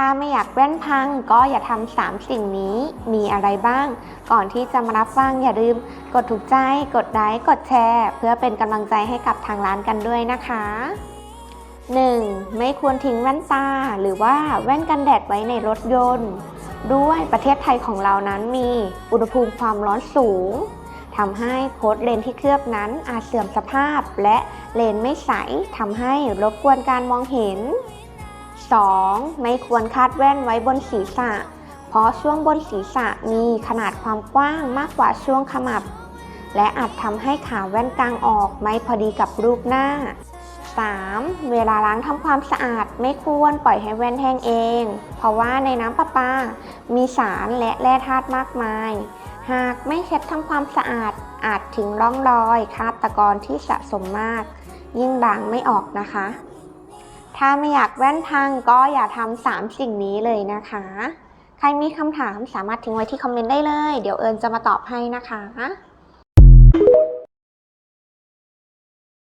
ถ้าไม่อยากแว่นพังก็อย่าทำสามสิ่งนี้มีอะไรบ้าง ก่อนที่จะมารับฟังอย่าลืม กดถูกใจ กดไลค์กดแชร์ เพื่อเป็นกำลังใจให้กับทางร้านกันด้วยนะคะ 1. ไม่ควรทิ้งแว่นตา หรือว่าแว่นกันแดดไว้ในรถยนต์ ด้วยประเทศไทยของเรานั้นมีอุณหภูมิความร้อนสูงทำให้โค้ดเลนที่เคลือบนั้นอาจเสื่อมสภาพ และเลนไม่ใสทำให้รบกวนการมองเห็น 2. ไม่ควรคาดแว่นไว้บนศีรษะ เพราะช่วงบนศีรษะมีขนาดความกว้างมากกว่าช่วงขมับ และอาจทำให้ขาแว่นกลางออกไม่พอดีกับรูปหน้า 3. เวลาล้างทำความสะอาดไม่ควรปล่อยให้แว่นแห้งเอง เพราะว่าในน้ำประปา มีสารและแร่ธาตุมากมาย หากไม่เช็ดทำความสะอาดอาจถึงร่องรอยคราบตะกอนที่สะสมมาก ยิ่งล้างไม่ออกนะคะ ถ้าไม่อยากแว่นพังก็อย่าทำสามสิ่งนี้เลยนะคะ ใครมีคำถามสามารถทิ้งไว้ที่คอมเมนต์ได้เลย เดี๋ยวเอิญจะมาตอบให้นะคะ